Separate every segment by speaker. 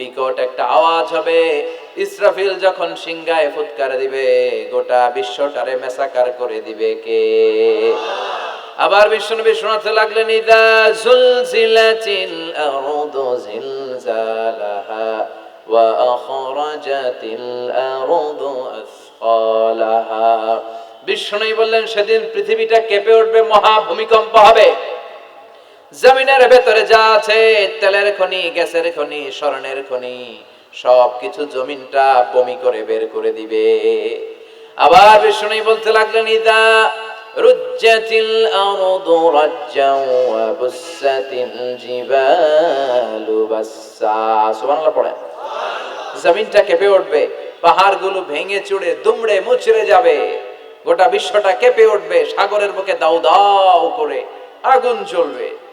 Speaker 1: বিকট একটা আওয়াজ হবে। ইসরাফিল যখন সিংহায় ফুৎকার দিবে, গোটা বিশ্বটারে মেসাকার করে দিবে কে? আবার বিশ্বনবী শোনাতে লাগলেন, ইদা জুলজিলাতিল আরদু জিলজালাহা ওয়া আখরাজাতিল আরদু আসফালাহা। বললেন, সেদিন পৃথিবীটা কেঁপে উঠবে, মহা ভূমিকম্প হবে। জমিনের ভেতরে যা আছে, তেলের খনি, গ্যাসের খনি, স্বর্ণের খনি সব কিছু জমিনটা বমি করে বের করে দিবে। আবার বিষ্ণু বলতে লাগলেন, ইদা রুজ্জাতিল আরদু রাজ্জাও ওয়া বুসাতিল জিবালু বাসসা। সুবহানাল্লাহ পড়েন। জমিনটা কেঁপে উঠবে, পাহাড়গুলো ভেঙে চুড়ে, দুমড়ে মুচড়ে যাবে। গোটা বিশ্বটা কেঁপে উঠবে, সাগরের বুকে দাউ দাউ করে আগুন জ্বলবে।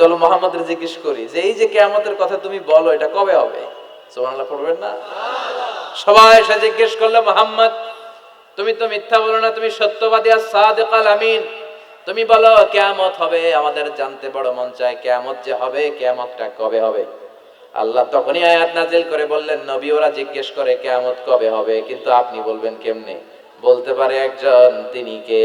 Speaker 1: চলো মোহাম্মদের জিজ্ঞেস করি, যে এই যে কেয়ামতের কথা তুমি বলো, এটা কবে হবে? পড়বেন না? সবাই এসে জিজ্ঞেস করল, মোহাম্মদ, তুমি তো মিথ্যা বলো না, তুমি সত্যবাদী আর সাদেকাল আমিন। তুমি বলো, কেয়ামত হবে, আমাদের জানতে বড় মন চায় কেয়ামত যে হবে, কেয়ামতটা কবে হবে? আল্লাহ তখনই আয়াত নাজিল করে বললেন, নবী ওরা জিজ্ঞেস করে, কেয়ামত কবে হবে? কিন্তু আপনি বলবেন, কেমনে? বলতে পারে একজন, তিনি কে?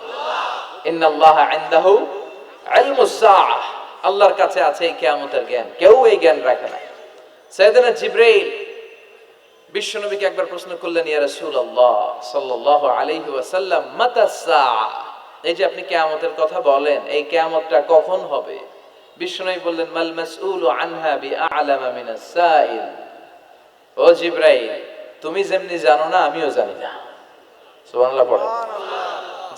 Speaker 1: আল্লাহর কাছে আছে এই কিয়ামতের জ্ঞান। কেউ এই জ্ঞান রাখে না। জিবরাইল একবার প্রশ্ন করলেন এই যে আপনি কিয়ামতের কথা বলেন, এই কিয়ামতটা কখন হবে? বিশ্বনবী বললেন, মাল মাসউলু আনহা বিআলামা মিনাস সাইল। ও জিবরাইল, তুমি যেমনি জানো না, আমিও জানি না। সুবহানাল্লাহ পড়ে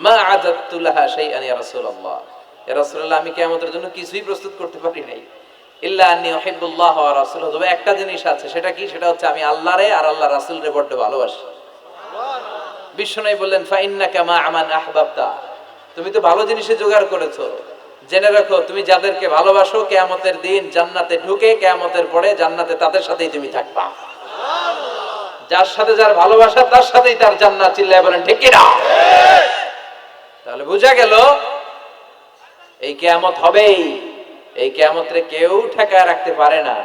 Speaker 1: মা আজাতুল্লাহা শাইআন ইয়া রাসূলুল্লাহ। ইয়া আমি কেয়ামতের জন্য কিছুই প্রস্তুত করতে পারি নাই। ইল্লা আন্নী তবে একটা জিনিস আছে, সেটা কি? সেটা হচ্ছে আমি আল্লাহরে আর আল্লাহ রাসূলরে বড্ড ভালোবাসি। বিশ্বনবী বললেন, ফা ইন্নাকা আমান আহবাবতা। তুমি তো ভালো জিনিসে জোগাড় করেছ। জেনে রাখো, তুমি যাদেরকে ভালোবাসো, কেয়ামতের দিন জান্নাতে ঢুকে, কেয়ামতের পরে জান্নাতে তাদের সাথেই তুমি থাকবা। যার সাথে যার ভালোবাসা, তার সাথেই তার জান্নাত, চিল্লায় বলেন, ঠিক কিনা? তাহলে বোঝা গেল এই কেয়ামত হবেই। এই কেয়ামতরে কেউ ঠেকায় রাখতে পারে না।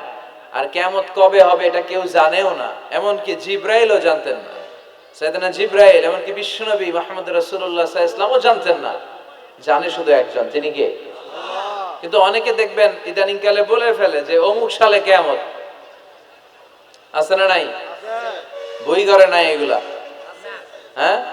Speaker 1: আর কেয়ামত কবে হবে এটা কেউ জানেও না। এমনকি জিব্রাইলও জানতেন না। সাইদানা জিব্রাইল এমনকি বিশ্বনবী মাহমুদ সাল্লাল্লাহু আলাইহি জানতেন না। জানে শুধু একজন তিনি কে? কিন্তু অনেকে দেখবেন ইদানিং কালে বলে ফেলে যে অমুক সালে কেয়ামত। আছে না নাই? বই করে নাই এগুলা। হ্যাঁ?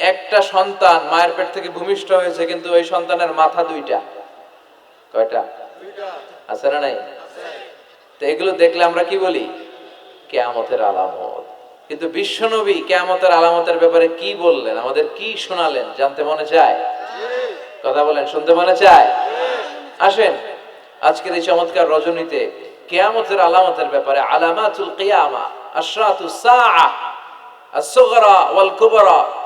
Speaker 1: একটা সন্তান মায়ের পেট থেকে ভূমিষ্ঠ হয়েছে কিন্তু ওই সন্তানের মাথা দুইটা। কয়টা? আছে না নাই? তো এগুলো দেখলে আমরা কি বলি? কেয়ামতের আলামত। কিন্তু বিশ্বনবী কেয়ামতের আলামতের ব্যাপারে কি বললেন? আমাদের কি শোনালেন? জানতে মনে চায়? কথা বলেন শুনতে মনে চায়? আসেন আজকের এই চমৎকার রজনীতে কেয়ামতের আলামতের ব্যাপারে আলামাতুল কিয়ামা আশরাতুস সাআহ আসগরা ওয়াল কুবরা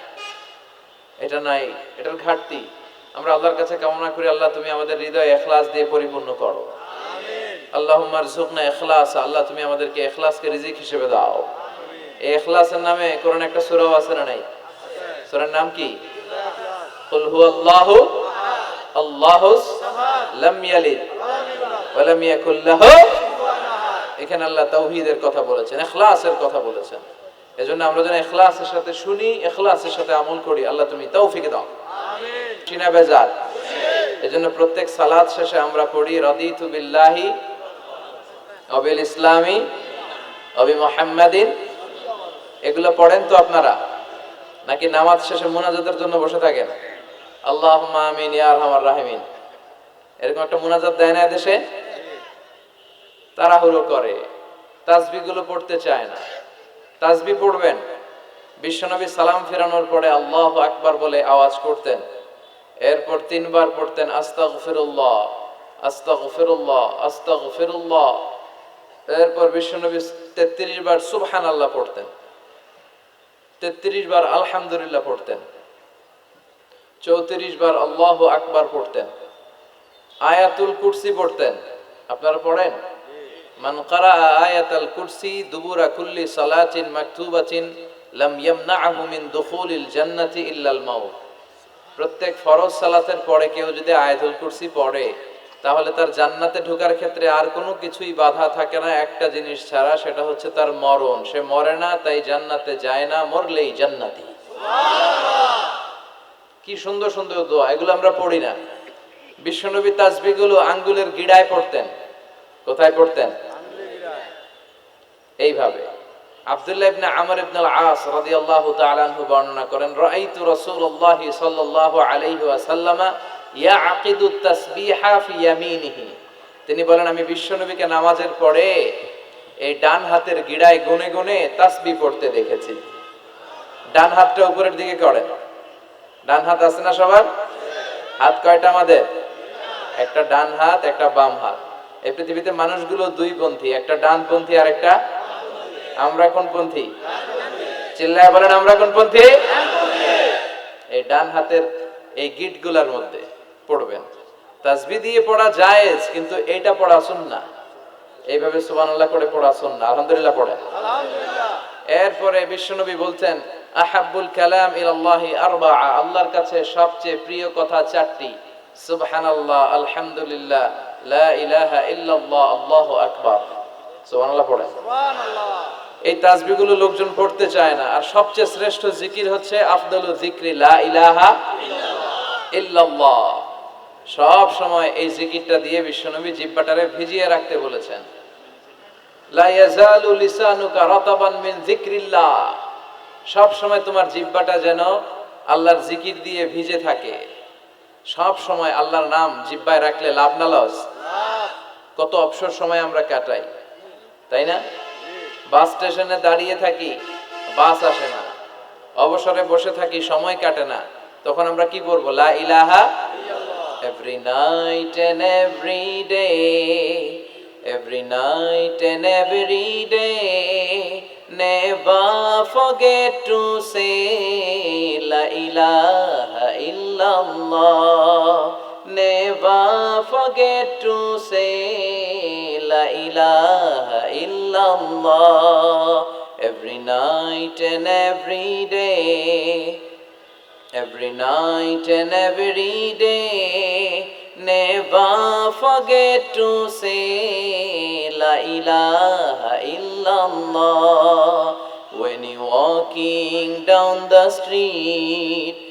Speaker 1: এটা নাই এটার ঘাটতি। আমরা আল্লাহর কাছে কামনা করি আল্লাহ তুমি আমাদের হৃদয় এখলাস দিয়ে পরিপূর্ণ করো। আল্লাহ সুকনা এখলাস আল্লাহ তুমি আমাদেরকে এখলাসকে রিজিক হিসেবে দাও। এই এখলাসের নামে কোরআন একটা সুরাও আছে না নাই? সুরার নাম কি? কুল হুয়াল্লাহু আল্লাহুস লাম ইয়ালিদ ওয়া লাম ইয়াকুল লাহু এখানে আল্লাহ তাওহীদের কথা বলেছেন ইখলাসের কথা বলেছেন। এজন্য আমরা যেন ইখলাসের সাথে শুনি ইখলাসের সাথে আমল করি আল্লাহ তুমি তৌফিক দাও। চিনা বেজার? এজন্য প্রত্যেক সালাত শেষে আমরা পড়ি রাদিতু বিল্লাহি অবিল ইসলামি অবি মুহাম্মাদিন। এগুলো পড়েন তো আপনারা? নাকি নামাজ শেষে মোনাজাতের জন্য বসে থাকেন? আল্লাহ আমিন ইয়া আরহামার রাহিমিন। এরকম একটা মোনাজাত দেয় না দেশে তাড়াহুড়ো করে। তাসবিগুলো পড়তে চায় না। তাসবি পড়বেন। বিশ্বনবী সালাম ফেরানোর পরে আল্লাহ আকবার বলে আওয়াজ করতেন। এরপর তিনবার পড়তেন, আস্তাগফিরুল্লাহ আস্তাগফিরুল্লাহ আস্তাগফিরুল্লাহ। এরপর বিশ্বনবী তেত্রিশ বার সুবহান আল্লাহ পড়তেন। তেত্রিশ বার আলহামদুলিল্লাহ পড়তেন। চৌত্রিশ বার আল্লাহ আকবার পড়তেন। আয়াতুল কুরসি পড়তেন। আপনারা পড়েন? মান কারা আয়াতাল কুরসি দুবুরা কুল্লি সালাতিন মাকতুবাতিন লাম ইয়ামনাহু মিন দুখুলিল জান্নাতি ইল্লাল মাউত। প্রত্যেক ফরজ সালাতের পরে কেউ যদি আয়াতুল কুরসি পড়ে, তাহলে তার জান্নাতে ঢোকার ক্ষেত্রে আর কোনো কিছুই বাধা থাকে না। একটা জিনিস ছাড়া সেটা হচ্ছে তার মরণ। সে মরে না, তাই জান্নাতে যায় না, মরলেই জান্নাতি। কি সুন্দর সুন্দর দোয়া, এগুলো আমরা পড়ি না। বিশ্বনবী তাসবিগুলো আঙ্গুলের গিড়ায় পড়তেন। কোথায় পড়তেন? এইভাবে। তিনি বলেন, আমি বিশ্বনবীকে নামাজের পরে এই ডান হাতের গিড়ায় গুনে গুনে তাসবিহ পড়তে দেখেছি। ডান হাতটা উপরের দিকে করেন। ডান হাত আছে না সবার? হাত কয়টা আমাদের? একটা ডান হাত, একটা বাম হাত। এই পৃথিবীতে মানুষগুলো দুই পন্থী একটা ডান পন্থী আর একটা আমরা কোন পন্থী? চিল্লায় বলেন আমরা কোন পন্থী? এই ডান হাতের এই গিটগুলার মধ্যে পড়বেন। তাসবি দিয়ে পড়া জায়েজ কিন্তু এইটা পড়া সুন্নাহ। এইভাবে সুবহানাল্লাহ করে পড়া সুন্নাহ। আলহামদুলিল্লাহ পড়েন। এরপরে বিশ্বনবী বলতেন আহাব্বুল কালাম ইলাল্লাহি আরবা আল্লাহর কাছে সবচেয়ে প্রিয় কথা চারটি। সুবহানাল্লাহ আলহামদুলিল্লাহ লা ইলাহা ইল্লাল্লাহ আল্লাহু আকবার। সুবহানাল্লাহ পড়েন এই তাসবিহগুলো লোকজন পড়তে চায় না। আর সবচেয়ে শ্রেষ্ঠ জিকির হচ্ছে আফদলু জিকরি লা ইলাহা ইল্লাল্লাহ। সব সময় এই জিকিরটা দিয়ে বিশ্বনবী জিব্বাটারে ভিজিয়ে রাখতে বলেছেন। লা ইয়াজালু লিসানুকা রাতাবান মিন যিকরিল্লাহ। সব সময় তোমার জিব্বাটা যেন আল্লাহর জিকির দিয়ে ভিজে থাকে। সব সময় আল্লাহর নাম জিব্বায় রাখলে লাভ না লস? কত অবসর সময় আমরা কাটাই, তাই না? বাস স্টেশনে দাঁড়িয়ে থাকি, বাস আসে না। অবসরে বসে থাকি, সময় কাটে না। তখন আমরা কি করব? লা night and every day every night and every day never forget to say la ilaha illallah never forget to say la ilaha illallah every night and every day every night and every day. Never forget to say La ilaha illallah. When you're walking down the street,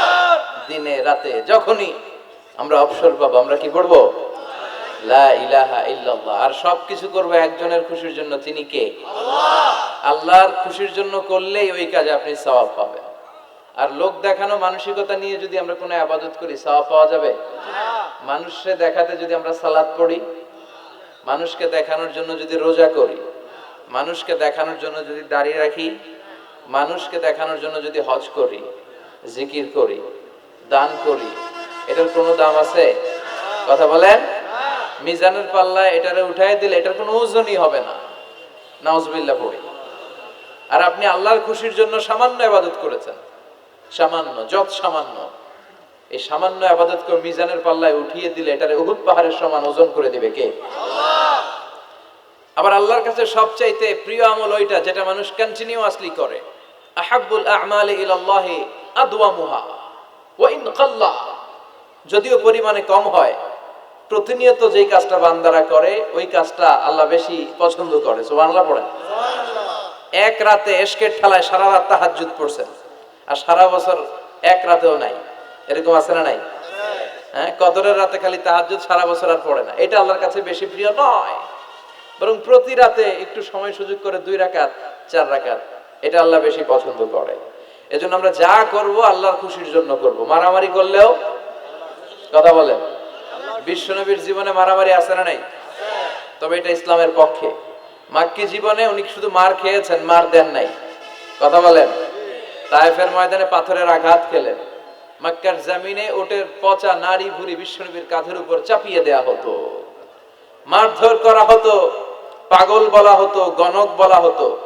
Speaker 1: দিনে রাতে যখনই আমরা অবসর পাবো আমরা কি করব? আর সব কিছু করব একজনের খুশির জন্য তিনি কে? আল্লাহর খুশির জন্য করলেই ওই কাজে আপনি সওয়াব পাবেন। আর লোক দেখানো মানসিকতা নিয়ে যদি আমরা কোনো আবাদত করি সওয়াব পাওয়া যাবে? মানুষকে দেখাতে যদি আমরা সালাদ পড়ি মানুষকে দেখানোর জন্য যদি রোজা করি মানুষকে দেখানোর জন্য যদি দাঁড়িয়ে রাখি মানুষকে দেখানোর জন্য যদি হজ করি জিকির করি দান করি। এটার কোনো দাম আছে? কথা বলেন? মিজানের পাল্লা এটারে উঠাই দিলে এটার কোনো ওজনই হবে না। নাউজবিল্লা পড়ি। আর আপনি আল্লাহর খুশির জন্য সামান্য আবাদত করেছেন। সামান্য, যত সামান্য। এই সামান্য আবাদতকে মিজানের পাল্লায় উঠিয়ে দিলে এটারে উহুদ পাহাড়ের সমান ওজন করে দিবে কে? আবার আল্লাহর কাছে সবচাইতে প্রিয় আমল ওইটা, যেটা মানুষ কন্টিনিউয়াসলি করে। আহাব্বুল আ'মালি ইলাল্লাহি আদওয়ামুহা। ওয়া কাল্লা। যদিও পরিমাণে কম হয় প্রতিনিয়ত যেই কাজটা বান্দারা করে ওই কাজটা আল্লাহ বেশি পছন্দ করে। সুবহানাল্লাহ পড়েন। এক রাতে এশকের ঠালায় সারা রাত তাহাজ্জুদ পড়ছেন আর সারা বছর এক রাতেও নাই। এরকম আছে না নাই? হ্যাঁ কদরের রাতে খালি তাহাজ্জুদ সারা বছর আর পড়ে না। এটা আল্লাহর কাছে বেশি প্রিয় নয়। বরং প্রতি রাতে একটু সময় সুযোগ করে দুই রাকাত চার রাকাত এটা আল্লাহ বেশি পছন্দ করে। এজন্য আমরা যা করব আল্লাহর খুশির জন্য করব। মারামারি করলেও কথা বলেন। বিশ্বনবীর জীবনে মারামারি আছে না নাই? তবে এটা ইসলামের পক্ষে। মাক্কি জীবনে উনি শুধু মার খেয়েছেন, মার দেন নাই। কথা বলেন। তায়েফের ময়দানে পাথরের আঘাত খেলেন। মাক্কার জামিনে ওটের পচা নারী ভুরি বিশ্বনবীর কাঁধের উপর চাপিয়ে দেয়া হতো। মারধর করা হতো, পাগল বলা হতো, গণক বলা হতো।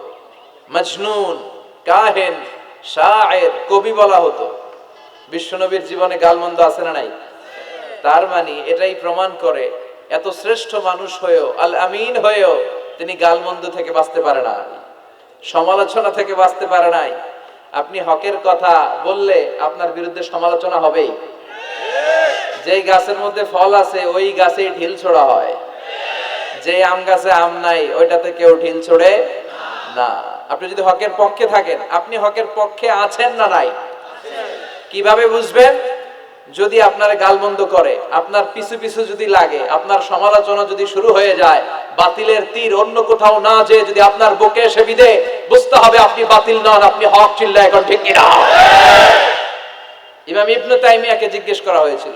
Speaker 1: মজনুন, কাহেন শায়ের কবি বলা হতো। বিশ্বনবীর জীবনে গালমন্দ আছে না নাই? তার মানে এটাই প্রমাণ করে এত শ্রেষ্ঠ মানুষ হয়েও, আল আমিন হয়েও তিনি গালমন্দ থেকে বাঁচতে পারে না সমালোচনা থেকে বাঁচতে পারে নাই। আপনি হকের কথা বললে আপনার বিরুদ্ধে সমালোচনা হবেই। যেই গাছের মধ্যে ফল আছে, ওই গাছেই ঢিল ছোড়া হয়। যে আম গাছে আম নাই, ওইটাতে কেউ ঢিল ছোড়ে না। আপনি যদি হকের পক্ষে থাকেন, আপনি হকের পক্ষে আছেন না নাই? কীভাবে বুঝবেন? যদি আপনার গালমন্দ করে, আপনার পিছু পিছু যদি লাগে, আপনার সমালোচনা যদি শুরু হয়ে যায়, বাতিলের তীর অন্য কোথাও না যে যদি আপনার বুকে এসে বিদে বুঝতে হবে আপনি বাতিল নন, আপনি হক চিল্লা এখন ঠিক কিনা? ইমাম ইবনু তাইমিয়াকে জিজ্ঞেস করা হয়েছিল,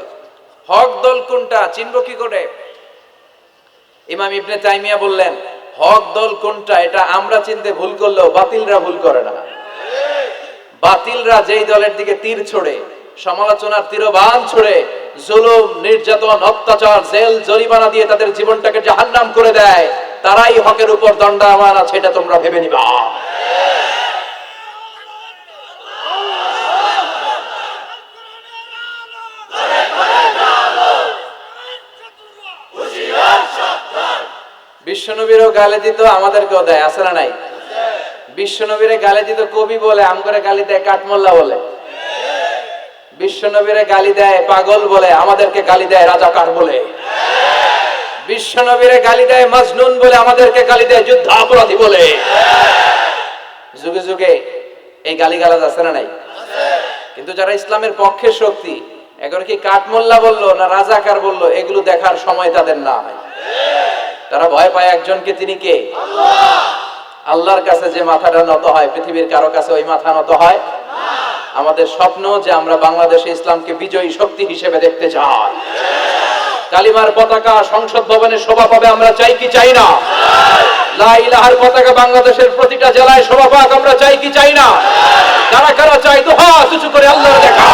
Speaker 1: হক দল কোনটা, চিনব কি করে? ইমাম ইবনে তাইমিয়া বললেন হক দল কোনটা, এটা আমরা চিনতে ভুল করলেও বাতিলরা ভুল করে না। বাতিলরা যেই দলের দিকে তীর ছোড়ে, সমালোচনার তীরবান ছুড়ে, জুলুম, নির্যাতন, অত্যাচার, জেল, জরিমানা দিয়ে তাদের জীবনটাকে জাহান্নাম করে দেয়, তারাই হকের উপর দণ্ডায়মান আছে, এটা তোমরা ভেবে নিবা। বিশ্বনবীরও গালে দিত, আমাদেরকেও দেয়, আছে না নাই? বিশ্বনবীরে গালি দিত কবি বলে আম করে গালি দেয় কাঠমোল্লা বলে। বিশ্বনবীরে গালি দেয় পাগল বলে, আমাদেরকে গালি দেয় রাজাকার বলে। বিশ্বনবীরে গালি দেয় মাজনুন বলে, আমাদেরকে গালি দেয় যুদ্ধ অপরাধী বলে। যুগে যুগে এই গালি গালাজ আছে না নাই? কিন্তু যারা ইসলামের পক্ষে শক্তি এখন কি কাঠমোল্লা বলল না রাজাকার বলল, এগুলো দেখার সময় তাদের না তারা ভয় পায় একজনকে তিনি কে? আল্লাহর কাছে যে মাথাটা নত হয় পৃথিবীর কারও কাছে ওই মাথা নত হয়? আমাদের স্বপ্ন যে আমরা বাংলাদেশে ইসলামকে বিজয়ী শক্তি হিসেবে দেখতে চাই। কালিমার পতাকা সংসদ ভবনে শোভা পাবে আমরা চাই কি চাই না? লা ইলাহার পতাকা বাংলাদেশের প্রতিটা জেলায় শোভা পাক আমরা চাই কি চাই না? কারা কারা চাই তো হাত উঁচু করে আল্লাহর দেখা।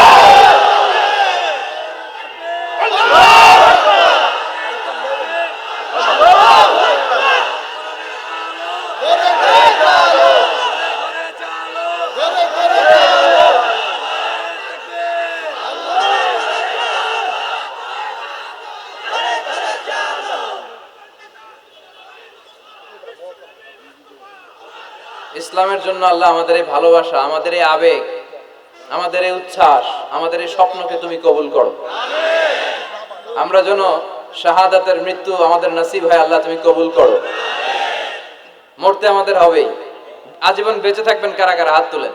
Speaker 1: ইসলামের জন্য আল্লাহ আমাদের এই ভালোবাসা, আমাদের এই আবেগ, আমাদের এই উচ্ছ্বাস, আমাদের এই স্বপ্নকে তুমি কবুল করো। আমরা যেন শাহাদাতের মৃত্যু আমাদের নসিব হয়, আল্লাহ তুমি কবুল করো। মরতে আমাদের হবেই। আজীবন বেঁচে থাকবেন কারা কারা? হাত তুলেন।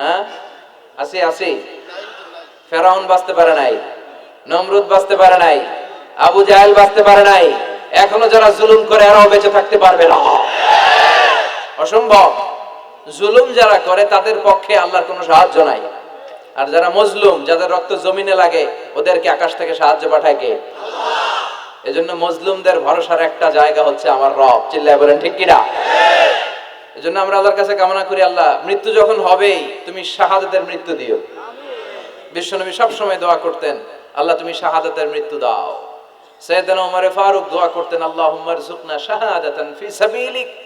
Speaker 1: হ্যাঁ? আসি আসি। ফেরাউন বাঁচতে পারে নাই, নমরুদ বাঁচতে পারে নাই, আবু জাহেল বাঁচতে পারে নাই। এখনও যারা জুলুম করে, এরাও বেঁচে থাকতে পারবে না। অসম্ভব। জুলুম যারা করে তাদের পক্ষে আল্লাহর কোনো সাহায্য নাই। আর যারা মজলুম যাদের রক্ত জমিনে লাগে ওদেরকে আকাশ থেকে সাহায্য পাঠায় কে? এজন্য মজলুমদের ভরসার একটা জায়গা হচ্ছে আমার রব। চিল্লায় বলেন ঠিক কিনা? এজন্য আমরা আল্লাহর কাছে কামনা করি আল্লাহ মৃত্যু যখন হবেই তুমি শাহাদাতের মৃত্যু দিও। বিশ্বনবী সবসময় দোয়া করতেন আল্লাহ তুমি শাহাদাতের মৃত্যু দাও। সৈয়দনা ওমরে ফারুক দোয়া করতেন আল্লাহ উম্মার জুকনা শাহাদাতান ফি সাবিলিক।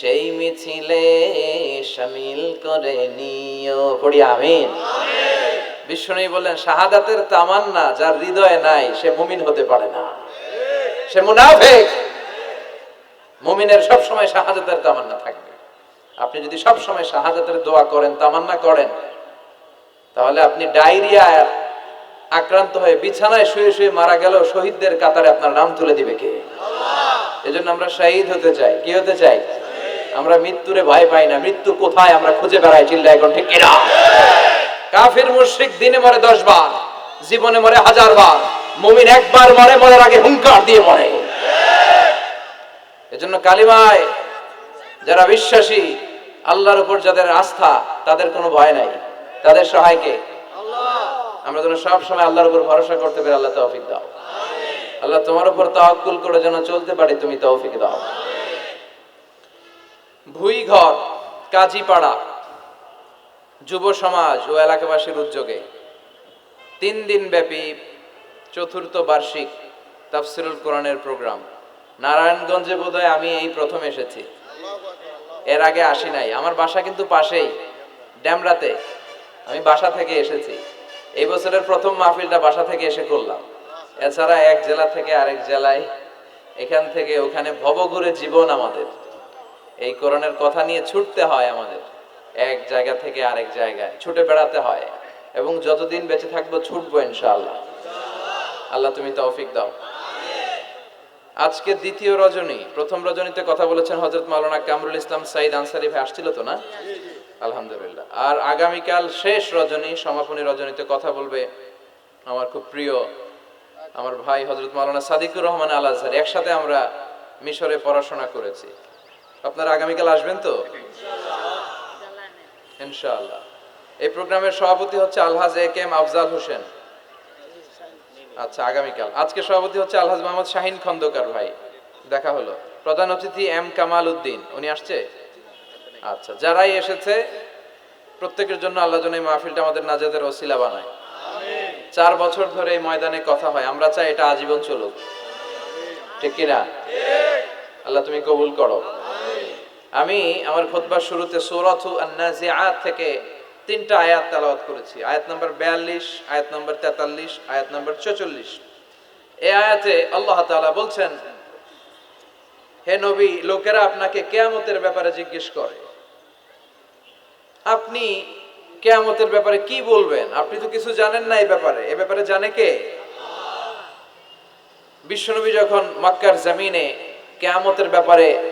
Speaker 1: সেই মিছিলে সামিল করে নিও। পড়ি আমিন। বিষ্ণু বললেন, শাহাদাতের তামান্না যার হৃদয়ে নাই, সে মুমিন হতে পারে না। সে মুনাফেক। মুমিনের সব সময় শাহাদাতের তামান্না থাকবে। আপনি যদি সব সময় শাহাদাতের দোয়া করেন, তামান্না করেন, তাহলে আপনি ডায়রিয়া আক্রান্ত হয়ে বিছানায় শুয়ে শুয়ে মারা গেল শহীদদের কাতারে আপনার নাম তুলে দিবে কে? এজন্য আমরা শহীদ হতে চাই। কি হতে চাই? আমরা মৃত্যুরে ভয় পাই না। মৃত্যু কোথায়? আমরা খুঁজে বেড়াই চিল্লা এখন ঠিক কিনা কাফির মুশরিক দিনে মরে দশ বার জীবনে মরে হাজার বার। মুমিন একবার মরে মরার আগে হুঙ্কার দিয়ে মরে। এজন্য কালিমায় যারা বিশ্বাসী আল্লাহর উপর যাদের আস্থা তাদের কোনো ভয় নাই। তাদের সহায়কে আমরা যেন সব সময় আল্লাহর উপর ভরসা করতে পারি আল্লাহ তৌফিক দাও। আল্লাহ তোমার উপর তাওয়াক্কুল করে যেন চলতে পারি তুমি তৌফিক দাও। ভুই ঘর কাজীপাড়া, যুব সমাজ ও এলাকাবাসীর উদ্যোগে তিন দিন ব্যাপী চতুর্থ বার্ষিক তাফসিরুল কোরআনের প্রোগ্রাম। নারায়ণগঞ্জে বোধহয় আমি এই প্রথম এসেছি। এর আগে আসি নাই। আমার বাসা কিন্তু পাশেই ড্যামরাতে আমি বাসা থেকে এসেছি। এই বছরের প্রথম মাহফিলটা বাসা থেকে এসে করলাম। এছাড়া এক জেলা থেকে আরেক জেলায়, এখান থেকে ওখানে ভবঘুরে জীবন আমাদের। এই কোরআনের কথা নিয়ে ছুটতে হয় আমাদের। এক জায়গা থেকে আরেক জায়গায় ছুটে বেড়াতে হয় এবং যতদিন বেঁচে থাকব ছুটবো ইনশাআল্লাহ। আল্লাহ তুমি তৌফিক দাও। আজকে দ্বিতীয় রজনী। প্রথম রজনীতে কথা বলেছেন হজরত মাওলানা কামরুল ইসলাম সাইদ আনসারি ভাই, আসছিল তো না? আলহামদুলিল্লাহ। আর আগামীকাল শেষ রজনী, সমাপনী রজনীতে কথা বলবে আমার খুব প্রিয় আমার ভাই হজরত মাওলানা সাদিকুর রহমান আল আজহার একসাথে আমরা মিশরে পড়াশোনা করেছি। আপনারা আগামীকাল আসবেন তো? ইনশাআল্লাহ। এই প্রোগ্রামের সভাপতি হচ্ছে আলহাজ A K M Afzal Hossain. আচ্ছা আগামীকাল। আজকে সভাপতি হচ্ছে আলহাজ মোহাম্মদ শাহিন খন্দকার ভাই। দেখা হলো। প্রধান অতিথি এম কামাল উদ্দিন। উনি আসছে? আচ্ছা যারাই এসেছে, প্রত্যেকের জন্য আল্লাহ যেন এই মাহফিলটা আমাদের নাজাদের ওসিলা বানায়। চার বছর ধরে এই ময়দানে কথা হয়। আমরা চাই এটা আজীবন চলুক। ঠিক কিনা? আল্লাহ তুমি কবুল করো। আমি আমার খুতবার শুরুতে সূরাতু আন-নাজিআত থেকে তিনটা আয়াত তেলাওয়াত করেছি। আয়াত নম্বর 42 আয়াত নম্বর 43 আয়াত নম্বর 44 এই আয়াতে আল্লাহ তাআলা বলছেন, হে নবী, লোকেরা আপনাকে কেয়ামতের ব্যাপারে জিজ্ঞেস করে। আপনি কেয়ামতের ব্যাপারে কি বলবেন? আপনি তো কিছু জানেন না এই ব্যাপারে। এ ব্যাপারে জানে কে? বিশ্বনবী যখন মক্কার জামিনে কেয়ামতের ব্যাপারে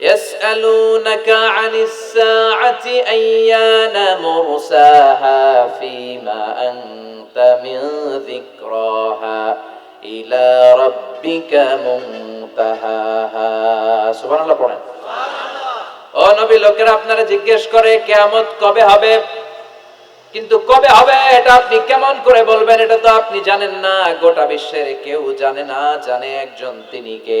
Speaker 1: يسألونك عن الساعة أيان مرساها فيما أنت من ذكراها إلى ربك منتهاها سبحان الله পড়েন ও নবী লোকেরা আপনারা জিজ্ঞেস করে কেয়ামত কবে হবে কিন্তু কবে হবে এটা আপনি কেমন করে বলবেন এটা তো আপনি জানেন না গোটা বিশ্বের কেউ জানে না জানে একজন তিনি কে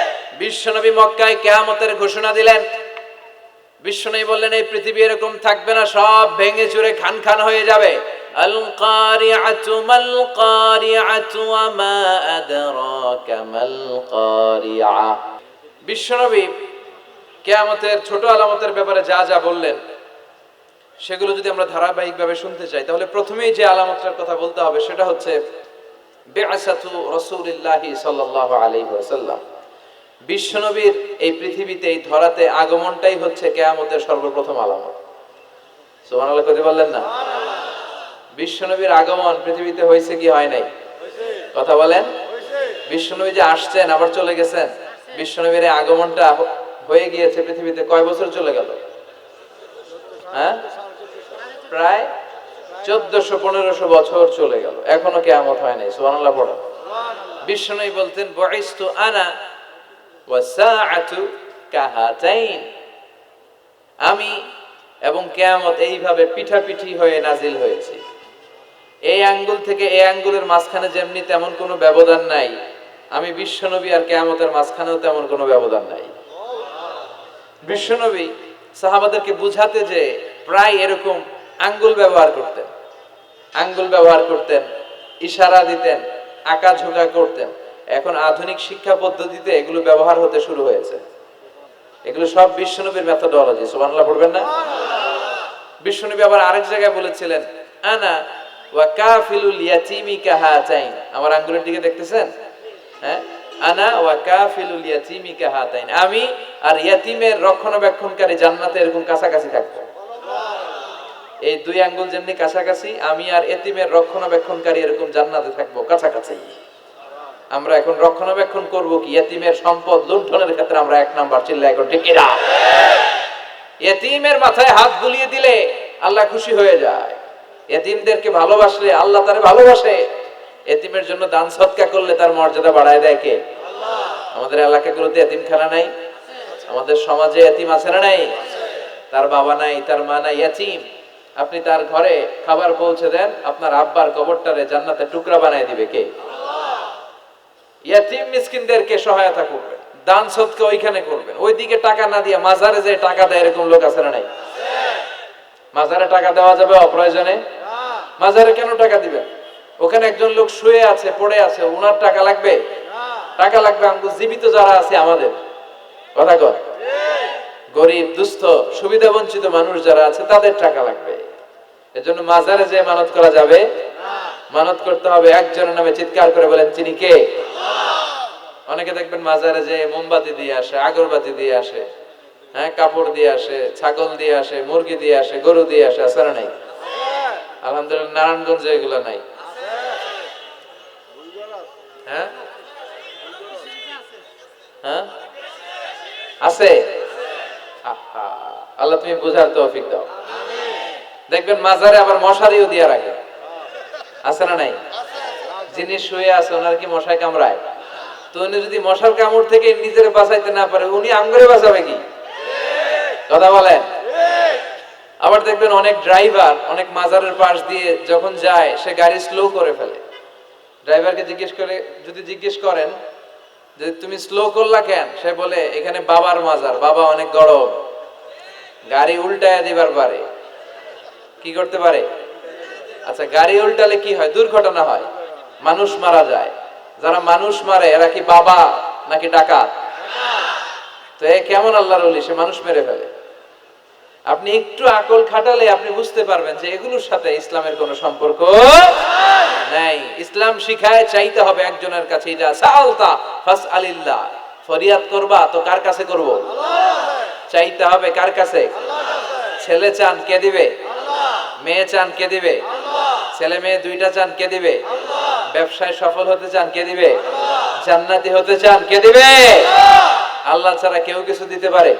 Speaker 1: বিশ্বনবী মক্কায় কেয়ামতের ঘোষণা দিলেন। বিশ্বনবী বললেন, এই পৃথিবী এরকম থাকবে না, সব ভেঙে চুরে খান খান হয়ে যাবে। আল বিশ্বনবী কেয়ামতের ছোট আলামতের ব্যাপারে যা যা বললেন, সেগুলো যদি আমরা ধারাবাহিকভাবে শুনতে চাই, তাহলে প্রথমেই যে আলামতটার কথা বলতে হবে, সেটা হচ্ছে, বেআসাতু রাসূলিল্লাহি সাল্লাল্লাহু আলাইহি ওয়াসাল্লাম। বিশ্বনবীর এই পৃথিবীতে এই ধরাতে আগমনটাই হচ্ছে কেয়ামতের সর্বপ্রথম আলামত। সুবহানাল্লাহ কইতে বললেন না? বিশ্বনবীর আগমন পৃথিবীতে হয়েছে কি হয় নাই? কথা বলেন। বিশ্বনবী যে আসছেন, আবার চলে গেছেন? বিশ্বনবীর এই আগমনটা হয়ে গিয়েছে পৃথিবীতে কয় বছর চলে গেল? হ্যাঁ? প্রায় চোদ্দশো পনেরোশো বছর চলে গেল। এখনও কেয়ামত হয় নাই। সুবহানাল্লাহ পড়ো বিশ্বনবী বলতেন বয়স্তু আনা ওয়াসাআতু আমি এবং কেয়ামত এইভাবে পিঠাপিঠি হয়ে নাজিল হয়েছি। এই আঙ্গুল থেকে এই আঙ্গুলের মাঝখানে যেমনি তেমন কোনো ব্যবধান নাই। আমি বিশ্বনবী আর কেয়ামতের মাঝখানেও তেমন কোনো ব্যবধান নাই। বিশ্বনবী সাহাবাদেরকে বুঝাতে যে প্রায় এরকম আঙ্গুল ব্যবহার করতেন। আঙ্গুল ব্যবহার করতেন, ইশারা দিতেন আঁকা ঝোঁকা করতেন। এখন আধুনিক শিক্ষা পদ্ধতিতে এগুলো ব্যবহার হতে শুরু হয়েছে। এগুলো সব বিশ্বনবীর মেথোডোলজি সুবহানাল্লাহ পড়বেন না? বিশ্বনবী আবার আরেক জায়গায় বলেছিলেন, আনা ওয়া কাফিলুল ইয়াতীমি আমার আঙ্গুলের দিকে দেখতেছেন? হ্যাঁ? আনা ওয়া কাফিলুল ইয়াতীমি আমি আর ইয়াতিমের রক্ষণাবেক্ষণকারী জান্নাতে এরকম কাছাকাছি থাকব। এই দুই আঙ্গুল যেমনি কাছাকাছি, আমি আর এতিমের রক্ষণাবেক্ষণকারী এরকম জান্নাতে থাকব কাছাকাছি। আমরা এখন রক্ষণাবেক্ষণ করব কি? এতিমের সম্পদ লুণ্ঠনের ক্ষেত্রে আমরা এক নাম্বার চিল্লা এখন ঠিক এতিমের মাথায় হাত বুলিয়ে দিলে আল্লাহ খুশি হয়ে যায়। এতিমদেরকে ভালোবাসলে আল্লাহ তারে ভালোবাসে। এতিমের জন্য দান সৎকা করলে তার মর্যাদা বাড়ায় দেয় কে? আমাদের এলাকাগুলোতে এতিমখানা নাই। আমাদের সমাজে এতিম আছে না নাই? তার বাবা নাই তার মা নাই এতিম। আপনি তার ঘরে খাবার পৌঁছে দেন আপনার আব্বার কবরটারে জান্নাতে টুকরা বানায় দিবে কে? ইয়াতিম মিসকিনদেরকে সহায়তা করবেন দান ওইখানে করবেন। ওইদিকে টাকা না দিয়ে মাজারে যে টাকা দেয় এরকম লোক আছে না নাই? মাজারে টাকা দেওয়া যাবে অপ্রয়োজনে? মাজারে কেন টাকা দিবেন? ওখানে একজন লোক শুয়ে আছে, পড়ে আছে, ওনার টাকা লাগবে? টাকা লাগবে জীবিত যারা আছে আমাদের। কথা কর গরিব, দুস্থ, সুবিধা বঞ্চিত মানুষ যারা আছে, তাদের টাকা লাগবে। এজন্য মাজারে যে মানত করা যাবে? মানত করতে হবে, একজনের নামে চিৎকার করে বলেন চিনি কে? অনেকে দেখবেন মাজারে যে মোমবাতি দিয়ে আসে, আগরবাতি দিয়ে আসে হ্যাঁ কাপড় দিয়ে আসে, ছাগল দিয়ে আসে, মুরগি দিয়ে আসে, গরু দিয়ে আসে না নাই? আলহামদুলিল্লাহ, নারায়ণগঞ্জে এগুলো নাই। হ্যাঁ? হ্যাঁ? আছে? আল্লাহ তুমি বুঝার তৌফিক দাও। দেখবেন মাজারে আবার মশারিও দিয়ে রাখে আছে না নাই? যিনি শুয়ে আছে, ওনার কি মশায় কামড়ায়? তো উনি যদি মশার কামড় থেকে নিজের বাঁচাইতে না পারে, উনি আমগরে বাঁচাবে কি? কথা বলেন? আবার দেখবেন অনেক ড্রাইভার অনেক মাজারের পাশ দিয়ে যখন যায়, সে গাড়ি স্লো করে ফেলে। ড্রাইভারকে জিজ্ঞেস করে, যদি জিজ্ঞেস করেন যে, তুমি স্লো করলা কেন? সে বলে, এখানে বাবার মাজার, বাবা অনেক গরম। গাড়ি উল্টায় দিবার পারে। কি করতে পারে? আচ্ছা গাড়ি উল্টালে কি হয়? দুর্ঘটনা হয়। মানুষ মারা যায়। যারা মানুষ মারে, এরা কি বাবা নাকি ডাকাত? তো এ কেমন আল্লাহর সে মানুষ মেরে ফেলে। আপনি একটু আকল খাটালে আপনি বুঝতে পারবেন যে এগুলোর সাথে ইসলামের কোনো সম্পর্ক নাই। ইসলাম শিখায়, চাইতে হবে একজনের কাছে ফরিয়াদ করবা, তো কার কাছে করব? চাইতে হবে কার কাছে? ছেলে চান, কে দিবে? মেয়ে চান, কে দিবে? ছেলে মেয়ে দুইটা চান, কে দিবে? ব্যবসায় সফল হতে চান, কে দিবে? জান্নাতি হতে চান, কে দিবে? আল্লাহ ছাড়া কেউ কিছু দিতে পারে।